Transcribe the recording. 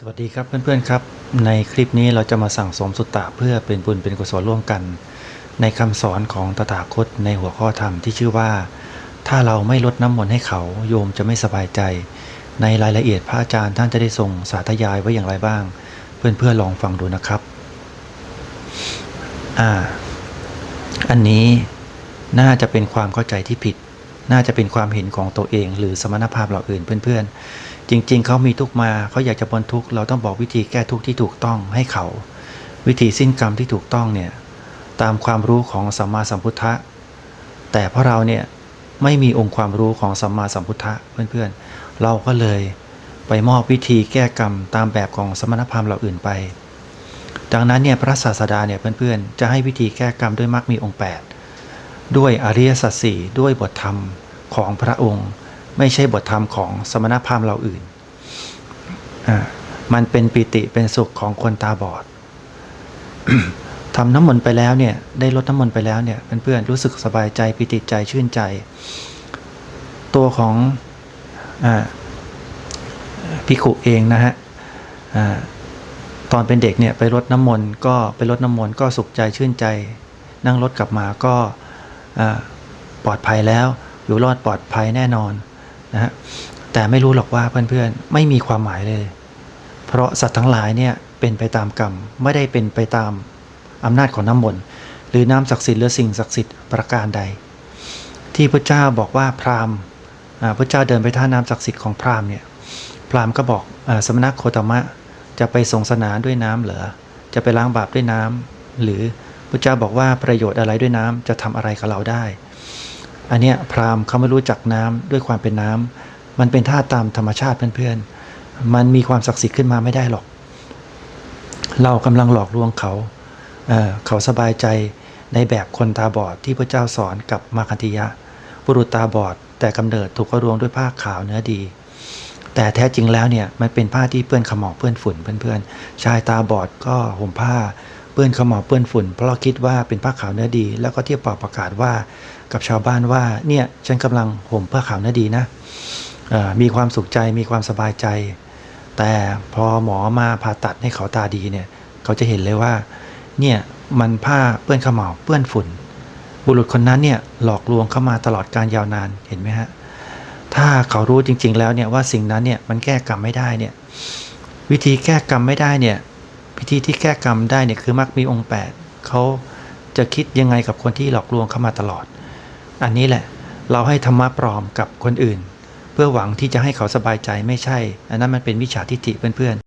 สวัสดีครับเพื่อนๆครับ ในคลิปนี้เราจะมาสั่งสมสุตตะเพื่อเป็นบุญเป็นกุศลร่วมกัน ในคำสอนของตถาคตในหัวข้อธรรมที่ชื่อว่า ถ้าเราไม่ลดน้ำมนต์ให้เขาโยมจะไม่สบายใจ ในรายละเอียดพระอาจารย์ท่านจะได้ทรงสาธยายไว้อย่างไรบ้าง เพื่อนๆลองฟังดูนะครับอ่าอันนี้น่าจะเป็นความเข้าใจที่ผิด น่าจะเป็นความเห็นของตัวเอง หรือสมณภาพเราอื่นเพื่อนๆ จริง ๆ เขามีทุกมาเขาอยากจะพ้นทุกเราต้องบอกวิธีแก้ทุกที่ถูกต้องให้เขา วิธีสิ้นกรรมที่ถูกต้องเนี่ยตามความรู้ของสัมมาสัมพุทธะแต่พราะเราเนี่ยไม่มีองค์ความรู้ของสัมมาสัมพุทธะเพื่อนๆ เราก็เลยไปมอบวิธีแก้กรรมตามแบบของสมณพราหมณ์เราอื่นไป ดังนั้นเนี่ยพระศาสดาเนี่ยเพื่อนๆ จะให้วิธีแก้กรรมด้วยมรรคมีองค์ 8 ด้วยอริยสัจสี่ด้วยบทธรรมของพระองค์ ไม่ใช่บทธรรมของสมณพราหมณ์เราอื่น มันเป็นปิติเป็นสุขของคนตาบอดทำน้ำมนต์ไปแล้วเนี่ย ได้ลดน้ำมนต์ไปแล้วเนี่ยเพื่อนๆรู้สึกสบายใจปิติใจชื่นใจ ตัวของอพิขุเองนะฮะตอนเป็นเด็กเนี่ยไปรดน้ำมนต์ก็ไปรดน้ำมนต์ก็สุขใจชื่นใจ นั่งรถกลับมาก็ปลอดภัยแล้ว อยู่รอดปลอดภัยแน่นอน นะฮะแต่ไม่รู้หรอกว่าเพื่อนๆไม่มีความหมายเลย เพราะสัตว์ทั้งหลายเนี่ยเป็นไปตามกรรมไม่ได้เป็นไปตามอำนาจของน้ำมนต์หรือน้ำศักดิ์สิทธิ์หรือสิ่งศักดิ์สิทธิ์ประการใด ที่พระเจ้าบอกว่าพราหมณ์พระเจ้าเดินไปท่าน้ำศักดิ์สิทธิ์ของพราหมณ์เนี่ยพราหมณ์ก็บอกอสมณะโคตมะจะไปส่งสนานด้วยน้ำเหรอจะไปล้างบาปด้วยน้ำหรือพระเจ้าบอกว่าประโยชน์อะไรด้วยน้ำจะทำอะไรกับเราได้ อันเนี้ยพราหมณ์เขาไม่รู้จักน้ำด้วยความเป็นน้ำมันเป็นธาตุตามธรรมชาติเพื่อนๆ มันมีความศักดิ์สิทธิ์ขึ้นมาไม่ได้หรอก เรากำลังหลอกลวงเขาเเขาสบายใจในแบบคนตาบอดที่พระเจ้าสอนกับมาคันธิยะบุรุษตาบอดแต่กำเนิดถูกกระรวงด้วยผ้าขาวเนื้อดี แต่แท้จริงแล้วเนี่ยมันเป็นผ้าที่เปื้อนขมอกเปื้อนฝุ่นเพื่อนๆชายตาบอดก็ห่มผ้า ปื้อนขมอเปื้อนฝุ่น เพราะเราคิดว่าเป็นผ้าขาวเนื้อดี แล้วก็เที่ยวเป่าประกาศว่ากับชาวบ้านว่าเนี่ยฉันกำลังห่มผ้าขาวเนื้อดีนะมีความสุขใจมีความสบายใจ แต่พอหมอมาผ่าตัดให้เขาตาดีเนี่ยเขาจะเห็นเลยว่าเนี่ยมันผ้าเปื้อนขมเหลาเปื้อนฝุ่น บุรุษคนนั้นเนี่ยหลอกลวงเข้ามาตลอดการยาวนานเห็นไหมฮะถ้าเขารู้จริง ๆ แล้วเนี่ยว่าสิ่งนั้นเนี่ยมันแก้กรรมไม่ได้เนี่ยวิธีแก้กรรมไม่ได้เนี่ย พิธีที่แก้กรรมได้เนี่ยคือมักมีองค์แปดเขาจะคิดยังไงกับคนที่หลอกลวงเข้ามาตลอด อันนี้แหละเราให้ธรรมะปลอมกับคนอื่น เพื่อหวังที่จะให้เขาสบายใจไม่ใช่ อันนั้นมันเป็นวิชาทิฏฐิเพื่อนๆ